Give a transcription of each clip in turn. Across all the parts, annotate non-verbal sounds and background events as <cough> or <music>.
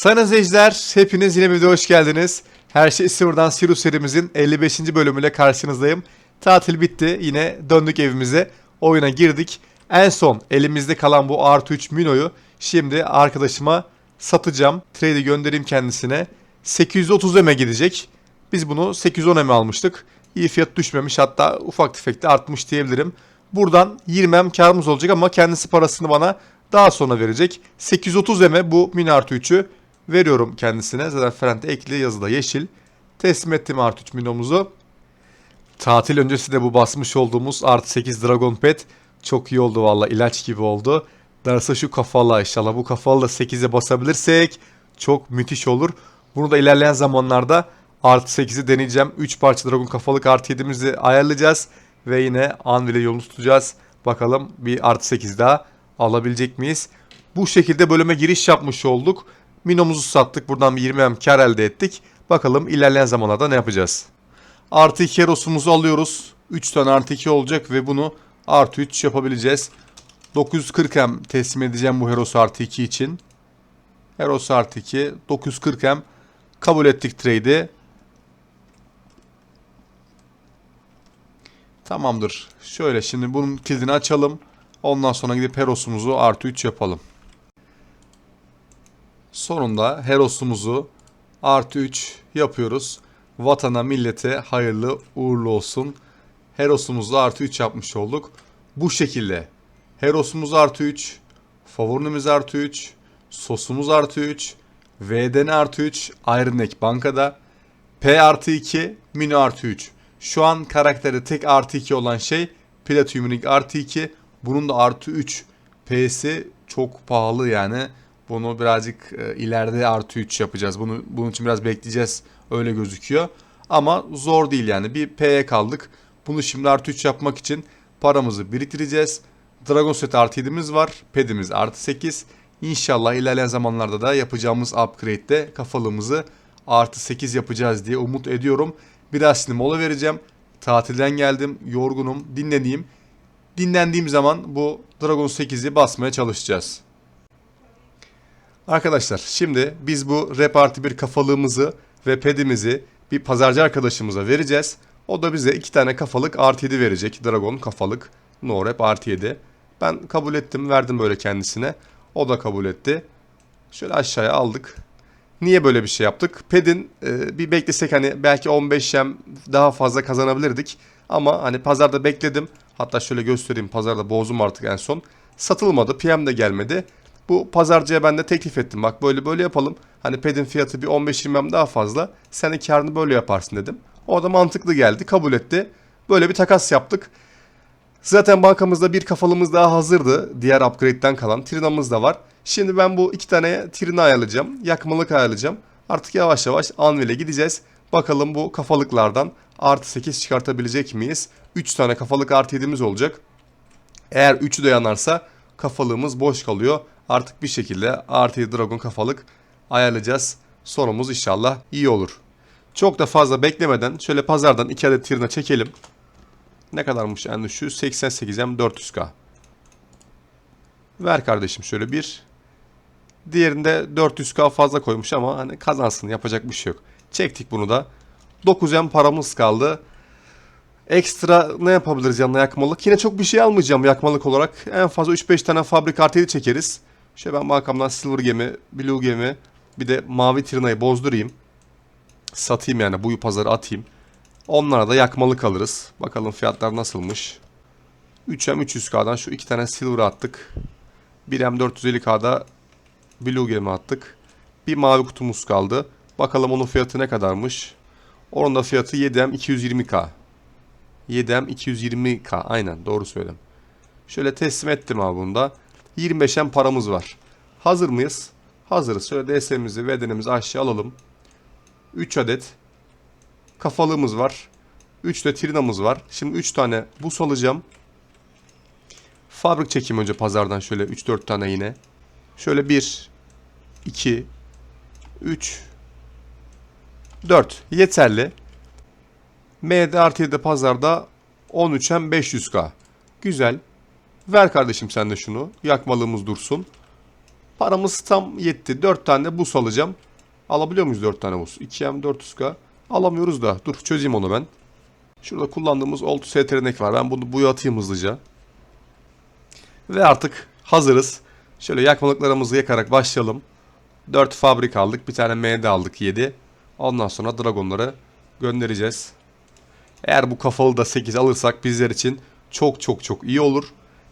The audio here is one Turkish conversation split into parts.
Sayın izleyiciler, hepiniz yine bir videoya hoş geldiniz. Her şey sıfırdan Sirius serimizin 55. bölümüyle karşınızdayım. Tatil bitti, yine döndük evimize, oyuna girdik. En son elimizde kalan bu artı 3 Mino'yu şimdi arkadaşıma satacağım. Trade'i göndereyim kendisine. 830 eme gidecek. Biz bunu 810 eme almıştık. İyi fiyat düşmemiş hatta ufak tefek de artmış diyebilirim. Buradan 20 em karımız olacak ama kendisi parasını bana daha sonra verecek. 830 eme bu Mini artı 3'ü veriyorum kendisine. Zaten Frente ekli yazıda yeşil. Teslim ettim artı 3 Mino'muzu. Tatil öncesi de bu basmış olduğumuz artı 8 Dragon Pet çok iyi oldu valla ilaç gibi oldu. Darısı şu kafalı inşallah bu kafalı da 8'e basabilirsek çok müthiş olur. Bunu da ilerleyen zamanlarda artı 8'i deneyeceğim. 3 parça Dragon kafalık artı 7'mizi ayarlayacağız. Ve yine Anvil'e yolunu tutacağız. Bakalım bir artı 8 daha alabilecek miyiz? Bu şekilde bölüme giriş yapmış olduk. Minomuzu sattık. Buradan bir 20 M kar elde ettik. Bakalım ilerleyen zamanlarda ne yapacağız? Artı 2 Heros'umuzu alıyoruz. 3 tane artı 2 olacak ve bunu artı 3 yapabileceğiz. 940 M teslim edeceğim bu Heros artı 2 için. Heros artı 2 940 M kabul ettik trade'i. Tamamdır. Şöyle şimdi bunun kilidini açalım. Ondan sonra gidip Heros'umuzu artı 3 yapalım. Sonunda Heros'umuzu artı 3 yapıyoruz. Vatana millete hayırlı uğurlu olsun. Heros'umuzu artı 3 yapmış olduk. Bu şekilde Heros'umuz artı 3, favorinimiz artı 3, sosumuz artı 3, VDN artı 3, Iron bankada, P artı 2, Mini artı 3. Şu an karakterde tek artı 2 olan şey Platinum artı 2. Bunun da artı 3 P'si çok pahalı yani. Bunu birazcık e, ileride artı 3 yapacağız. Bunu bunun için biraz bekleyeceğiz. Öyle gözüküyor. Ama zor değil yani. Bir P'ye kaldık. Bunu şimdi artı 3 yapmak için paramızı biriktireceğiz. Dragon Set artı 7'miz var. Pedimiz artı 8. İnşallah ilerleyen zamanlarda da yapacağımız upgrade'de kafalığımızı artı 8 yapacağız diye umut ediyorum. Biraz şimdi mola vereceğim. Tatilden geldim. Yorgunum. Dinleneyim. Dinlendiğim zaman bu Dragon 8'i basmaya çalışacağız. Arkadaşlar şimdi biz bu rap artı bir kafalığımızı ve pedimizi bir pazarcı arkadaşımıza vereceğiz. O da bize iki tane kafalık artı 7 verecek. Dragon kafalık. No rap artı 7. Ben kabul ettim. Verdim böyle kendisine. O da kabul etti. Şöyle aşağıya aldık. Niye böyle bir şey yaptık? Pedin e, bir beklesek hani belki 15 yem daha fazla kazanabilirdik. Ama hani pazarda bekledim. Hatta şöyle göstereyim pazarda bozdum artık en son. Satılmadı. PM de gelmedi. Bu pazarcıya ben de teklif ettim. Bak böyle böyle yapalım. Hani pedin fiyatı bir 15-20 yem daha fazla. Sen de karını böyle yaparsın dedim. O da mantıklı geldi. Kabul etti. Böyle bir takas yaptık. Zaten bankamızda bir kafalımız daha hazırdı. Diğer upgrade'den kalan. Trina'mız da var. Şimdi ben bu iki tane Trina ayarlayacağım. Yakmalık ayarlayacağım. Artık yavaş yavaş Anvil'e gideceğiz. Bakalım bu kafalıklardan artı 8 çıkartabilecek miyiz? 3 tane kafalık artı 7'miz olacak. Eğer 3'ü de yanarsa kafalığımız boş kalıyor. Artık bir şekilde artı 7 Dragon kafalık ayarlayacağız. Sonumuz inşallah iyi olur. Çok da fazla beklemeden şöyle pazardan 2 adet Trina çekelim. Ne kadarmış en düşüğü? 88M 400k. Ver kardeşim şöyle bir. Diğerinde 400k fazla koymuş ama hani kazansın yapacak bir şey yok. Çektik bunu da. 9M paramız kaldı. Ekstra ne yapabiliriz yanına yakmalık? Yine çok bir şey almayacağım yakmalık olarak. En fazla 3-5 tane fabrik artı çekeriz. Şöyle ben bankamdan silver gemi, blue gemi bir de mavi trinayı bozdurayım. Satayım yani bu pazarı atayım. Onlara da yakmalık alırız. Bakalım fiyatlar nasılmış. 3M 300K'dan şu iki tane silver attık. 1M 450K'da blue gemi attık. Bir mavi kutumuz kaldı. Bakalım onun fiyatı ne kadarmış. Onun da fiyatı 7M 220K. 7M 220K aynen doğru söyledim. Şöyle teslim ettim abi bunda. 25M paramız var. Hazır mıyız? Hazırız. Şöyle DS'mizi, VDN'imizi aşağı alalım. 3 adet kafalığımız var. 3 de trinamız var. Şimdi 3 tane bus alacağım. Fabrik çekeyim önce pazardan şöyle 3-4 tane yine. Şöyle 1, 2, 3, 4 yeterli. MD artı 7 pazarda 13'en 500k. Güzel. Ver kardeşim sen de şunu. Yakmalığımız dursun. Paramız tam yetti. 4 tane bus alacağım. Alabiliyor muyuz 4 tane bus? 2M 400K. Alamıyoruz da. Dur çözeyim onu ben. Şurada kullandığımız Oltu STR'nek var. Ben bunu buya atayım hızlıca. Ve artık hazırız. Şöyle yakmalıklarımızı yakarak başlayalım. 4 fabrik aldık. Bir tane MD aldık 7. Ondan sonra Dragonları göndereceğiz. Eğer bu kafalı da 8 alırsak bizler için çok çok çok iyi olur.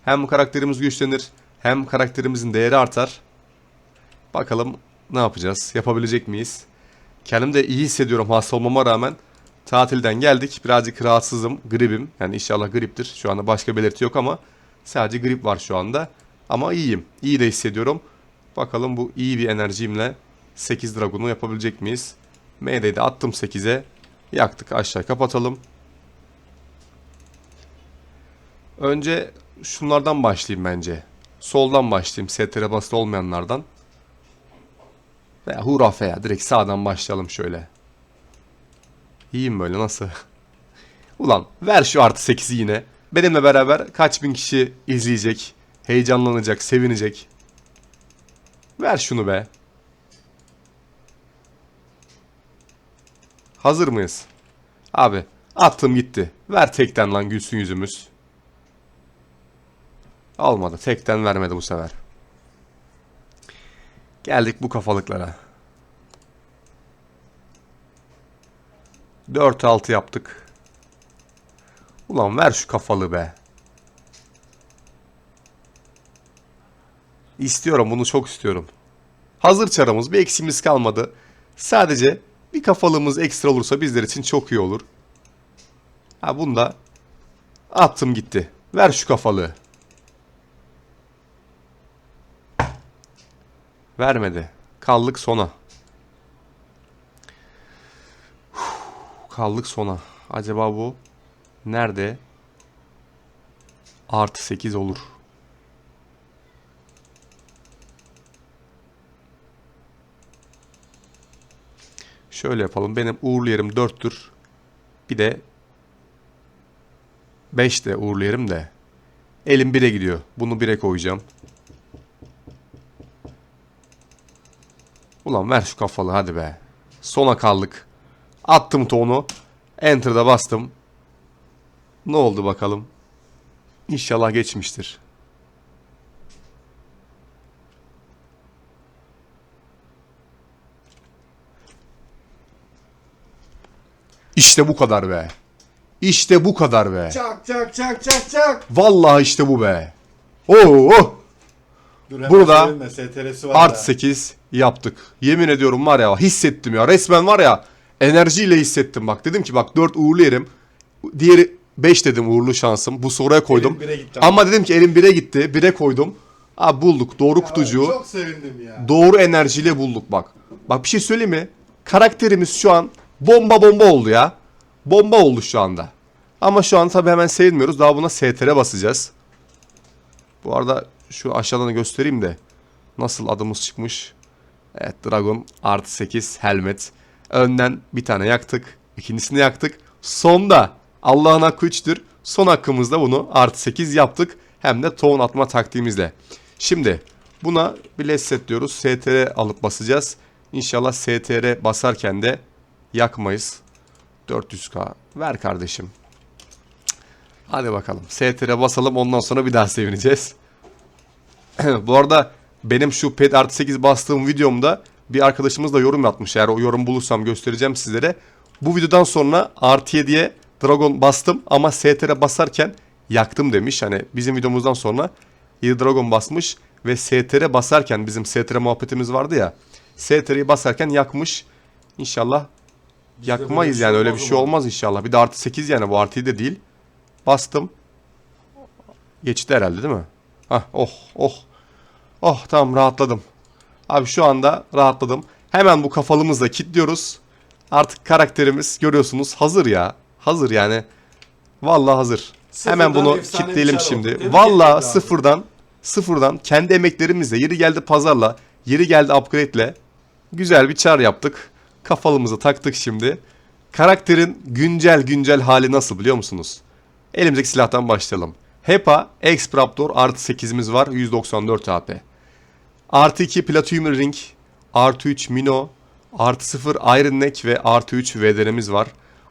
Hem karakterimiz güçlenir hem karakterimizin değeri artar. Bakalım ne yapacağız? Yapabilecek miyiz? Kendim de iyi hissediyorum hasta olmama rağmen. Tatilden geldik. Birazcık rahatsızım. Gripim. Yani inşallah griptir. Şu anda başka belirti yok ama sadece grip var şu anda. Ama iyiyim. İyi de hissediyorum. Bakalım bu iyi bir enerjimle 8 Dragon'u yapabilecek miyiz? MD'yi de attım 8'e. Yaktık aşağı kapatalım. Önce şunlardan başlayayım bence. Soldan başlayayım. STR basılı olmayanlardan. Veya hurafe ya. Direkt sağdan başlayalım şöyle. İyiyim böyle nasıl? <laughs> Ulan ver şu artı 8'i yine. Benimle beraber kaç bin kişi izleyecek, heyecanlanacak, sevinecek. Ver şunu be. Hazır mıyız? Abi attım gitti. Ver tekten lan gülsün yüzümüz. Olmadı. Tekten vermedi bu sefer. Geldik bu kafalıklara. 4-6 yaptık. Ulan ver şu kafalı be. İstiyorum bunu çok istiyorum. Hazır çarımız bir eksimiz kalmadı. Sadece bir kafalığımız ekstra olursa bizler için çok iyi olur. Ha bunu da attım gitti. Ver şu kafalığı. Vermedi. Kaldık sona. Kaldık sona. Acaba bu nerede? Artı 8 olur. Şöyle yapalım. Benim uğurlu yerim 4'tür. Bir de 5 de uğurlu yerim de. Elim 1'e gidiyor. Bunu 1'e koyacağım. Ulan ver şu kafalı hadi be. Sona kaldık. Attım tonu. Enter'da bastım. Ne oldu bakalım. İnşallah geçmiştir. İşte bu kadar be. İşte bu kadar be. Çak çak çak çak çak. Vallahi işte bu be. Oo, oh. Dur Burada söyleme, STR'si var Art ya. 8 yaptık. Yemin ediyorum var ya hissettim ya. Resmen var ya enerjiyle hissettim bak. Dedim ki bak 4 uğurlu yerim. Diğeri 5 dedim uğurlu şansım. Bu soruya koydum. Gitti Ama dedim ki elim 1'e gitti. 1'e koydum. Abi bulduk. Doğru kutucuğu. Çok sevindim ya. Doğru enerjiyle bulduk bak. Bak bir şey söyleyeyim mi? Karakterimiz şu an bomba bomba oldu ya. Bomba oldu şu anda. Ama şu an tabii hemen sevinmiyoruz. Daha buna STR basacağız. Bu arada şu aşağıdan göstereyim de nasıl adımız çıkmış. Evet Dragon artı 8 helmet. Önden bir tane yaktık. ikincisini yaktık. Sonda Allah'ın hakkı 3'tür. Son hakkımızda bunu artı 8 yaptık. Hem de tohum atma taktiğimizle. Şimdi buna bir set diyoruz. STR alıp basacağız. İnşallah STR basarken de yakmayız. 400k ver kardeşim. Hadi bakalım. STR basalım ondan sonra bir daha sevineceğiz. <clears throat> Bu arada benim şu pet artı 8 bastığım videomda bir arkadaşımız da yorum yapmış. Eğer o yorum bulursam göstereceğim sizlere. Bu videodan sonra artı 7'ye Dragon bastım ama STR basarken yaktım demiş. Hani bizim videomuzdan sonra 7 Dragon basmış ve STR basarken bizim STR muhabbetimiz vardı ya. STR'yi basarken yakmış. İnşallah böyle yakmayız bir şey yani öyle bir şey olmaz inşallah. Bir de artı 8 yani bu artı 7 değil. Bastım. Geçti herhalde değil mi? Hah oh oh. Oh tamam rahatladım. Abi şu anda rahatladım. Hemen bu kafalımızla kilitliyoruz. Artık karakterimiz görüyorsunuz hazır ya. Hazır yani. Vallahi hazır. Sıfırdan Hemen bunu bir kilitleyelim şimdi. Lazım. sıfırdan sıfırdan kendi emeklerimizle yeri geldi pazarla, yeri geldi upgrade'le güzel bir çar yaptık. Kafalımızı taktık şimdi. Karakterin güncel güncel hali nasıl biliyor musunuz? Elimizdeki silahtan başlayalım. HEPA X Raptor artı 8'imiz var 194 AP. Artı 2 Platinum Ring, artı 3 Mino, artı 0 Iron Neck ve artı 3 VDR'miz var.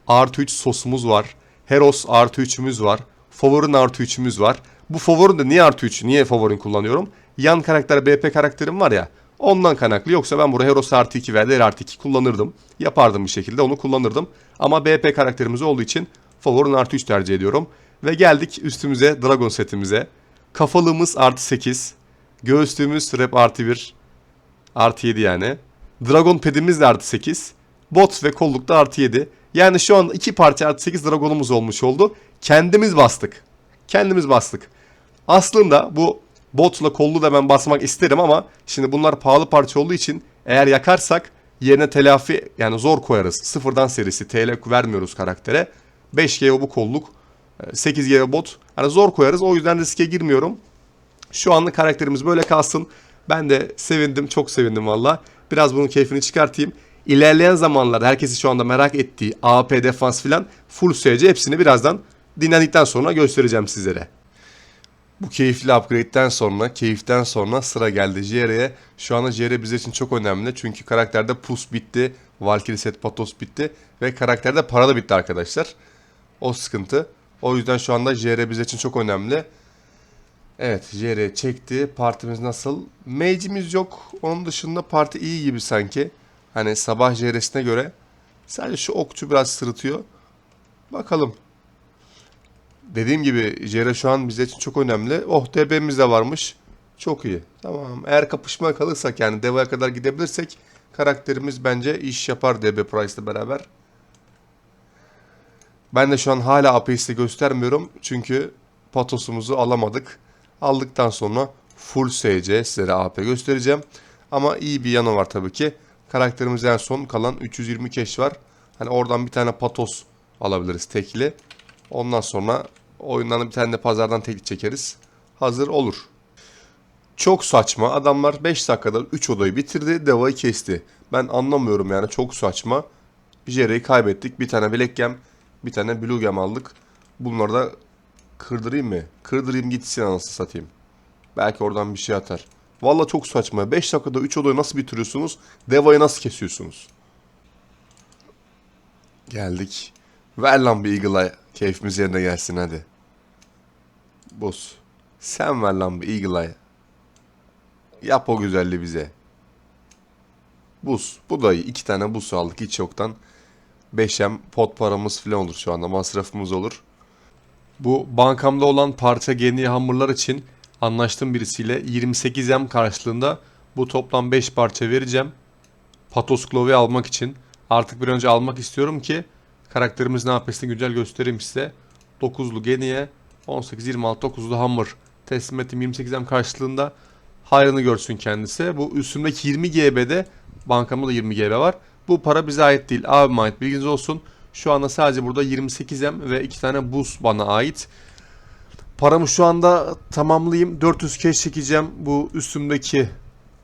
Artı 3 sosumuz var. Heros artı 3'ümüz var. Favorin artı 3'ümüz var. Bu favorin de niye artı 3? Niye favorin kullanıyorum? Yan karakter BP karakterim var ya. Ondan kaynaklı. Yoksa ben buraya Heros artı 2 VDR artı 2 kullanırdım. Yapardım bir şekilde onu kullanırdım. Ama BP karakterimiz olduğu için favorin artı 3 tercih ediyorum. Ve geldik üstümüze Dragon setimize. Kafalığımız artı 8. Göğüslüğümüz rep artı 1. Artı 7 yani. Dragon pedimiz de artı 8. Bot ve kolluk da artı 7. Yani şu an iki parça artı 8 dragonumuz olmuş oldu. Kendimiz bastık. Kendimiz bastık. Aslında bu botla kollu da ben basmak isterim ama şimdi bunlar pahalı parça olduğu için eğer yakarsak yerine telafi yani zor koyarız. Sıfırdan serisi TL vermiyoruz karaktere. 5G bu kolluk. 8G bot. Hani zor koyarız o yüzden riske girmiyorum. Şu anlık karakterimiz böyle kalsın. Ben de sevindim, çok sevindim valla. Biraz bunun keyfini çıkartayım. İlerleyen zamanlarda herkesin şu anda merak ettiği AP defans filan full SC hepsini birazdan dinlendikten sonra göstereceğim sizlere. Bu keyifli upgrade'den sonra, keyiften sonra sıra geldi JR'ye. Şu anda JR bize için çok önemli. Çünkü karakterde pus bitti, Valkyrie set patos bitti ve karakterde para da bitti arkadaşlar. O sıkıntı. O yüzden şu anda JR bize için çok önemli. Evet JR çekti. Partimiz nasıl? Mage'imiz yok. Onun dışında parti iyi gibi sanki. Hani sabah JR'sine göre. Sadece şu okçu biraz sırıtıyor. Bakalım. Dediğim gibi JR şu an bize için çok önemli. Oh DB'miz de varmış. Çok iyi. Tamam. Eğer kapışmaya kalırsak yani Deva'ya kadar gidebilirsek karakterimiz bence iş yapar DB Price'la beraber. Ben de şu an hala APS'i göstermiyorum. Çünkü patosumuzu alamadık. Aldıktan sonra full SC sizlere AP göstereceğim. Ama iyi bir yanı var tabii ki. Karakterimiz en son kalan 320 keş var. Hani oradan bir tane patos alabiliriz tekli. Ondan sonra oyundan bir tane de pazardan tekli çekeriz. Hazır olur. Çok saçma. Adamlar 5 dakikada 3 odayı bitirdi. Deva'yı kesti. Ben anlamıyorum yani çok saçma. Jerry'i kaybettik. Bir tane Black Gem, bir tane Blue Gem aldık. Bunları da kırdırayım mı? Kırdırayım gitsin anasını satayım. Belki oradan bir şey atar. Valla çok saçma. 5 dakikada 3 odayı nasıl bitiriyorsunuz? Deva'yı nasıl kesiyorsunuz? Geldik. Ver lan bir Eagle'a keyfimiz yerine gelsin hadi. Boss. Sen ver lan bir Eagle'a. Yap o güzelliği bize. Buz. Bu da iyi. İki tane buz aldık hiç yoktan. 5M pot paramız falan olur şu anda. Masrafımız olur. Bu bankamda olan parça geni hamurlar için anlaştığım birisiyle 28M karşılığında bu toplam 5 parça vereceğim. Patos Glove'yi almak için. Artık bir önce almak istiyorum ki karakterimiz ne yapmasını güncel göstereyim size. 9'lu geniye 18-26 9'lu hamur teslim ettim 28M karşılığında hayrını görsün kendisi. Bu üstümdeki 20 GB'de bankamda da 20 GB var. Bu para bize ait değil. Abime ait bilginiz olsun. Şu anda sadece burada 28M ve 2 tane buz bana ait. Paramı şu anda tamamlayayım. 400 cash çekeceğim. Bu üstümdeki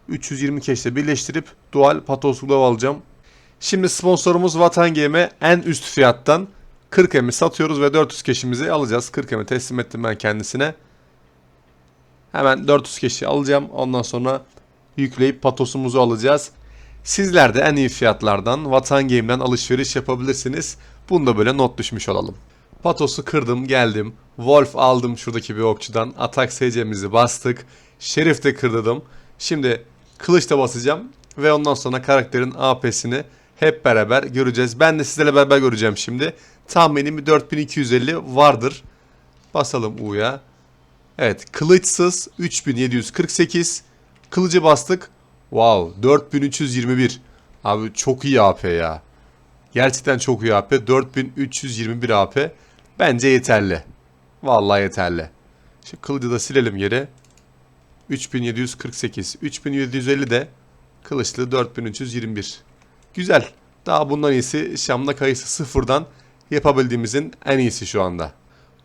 320 cash ile birleştirip dual patos glove alacağım. Şimdi sponsorumuz Vatan Game'e en üst fiyattan 40 M'i satıyoruz ve 400 cash'imizi alacağız. 40 M'i teslim ettim ben kendisine. Hemen 400 keşi alacağım. Ondan sonra yükleyip patosumuzu alacağız. Sizler de en iyi fiyatlardan Vatan Game'den alışveriş yapabilirsiniz. Bunu da böyle not düşmüş olalım. Patosu kırdım geldim. Wolf aldım şuradaki bir okçudan. Atak SC'mizi bastık. Şerif de kırdım. Şimdi kılıç da basacağım. Ve ondan sonra karakterin AP'sini hep beraber göreceğiz. Ben de sizlerle beraber göreceğim şimdi. Tahminim bir 4250 vardır. Basalım U'ya. Evet kılıçsız 3748. Kılıcı bastık. Wow 4321. Abi çok iyi AP ya. Gerçekten çok iyi AP. 4321 AP. Bence yeterli. Vallahi yeterli. Şimdi kılıcı da silelim yere. 3748. 3750 de kılıçlı 4321. Güzel. Daha bundan iyisi Şam'da kayısı sıfırdan yapabildiğimizin en iyisi şu anda.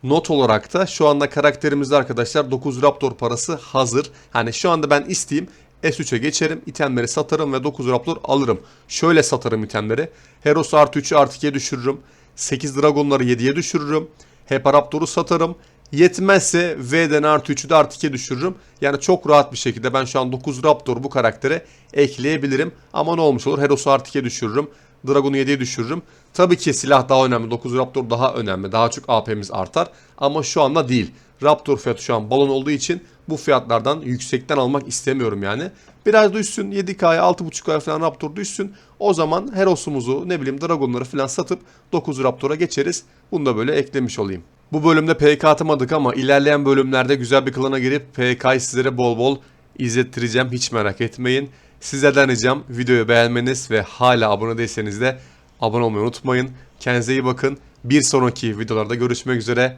Not olarak da şu anda karakterimizde arkadaşlar 9 Raptor parası hazır. Hani şu anda ben isteyeyim S3'e geçerim, itemleri satarım ve 9 Raptor alırım. Şöyle satarım itemleri. Heros artı 3'ü artı 2'ye düşürürüm. 8 Dragonları 7'ye düşürürüm. Hepa Raptor'u satarım. Yetmezse V'den artı 3'ü de artı 2'ye düşürürüm. Yani çok rahat bir şekilde ben şu an 9 Raptor bu karaktere ekleyebilirim. Ama ne olmuş olur? Heros'u artı 2'ye düşürürüm. Dragon'u 7'ye düşürürüm. Tabii ki silah daha önemli. 9 Raptor daha önemli. Daha çok AP'miz artar. Ama şu anda değil. Raptor fiyatı şu an balon olduğu için bu fiyatlardan yüksekten almak istemiyorum yani. Biraz düşsün 7K'ya 6.5K'ya falan Raptor düşsün. O zaman Heros'umuzu ne bileyim Dragon'ları falan satıp 9 Raptor'a geçeriz. Bunu da böyle eklemiş olayım. Bu bölümde PK atamadık ama ilerleyen bölümlerde güzel bir klana girip PK'yı sizlere bol bol izlettireceğim. Hiç merak etmeyin. Sizlerden ricam videoyu beğenmeniz ve hala abone değilseniz de abone olmayı unutmayın. Kendinize iyi bakın. Bir sonraki videolarda görüşmek üzere.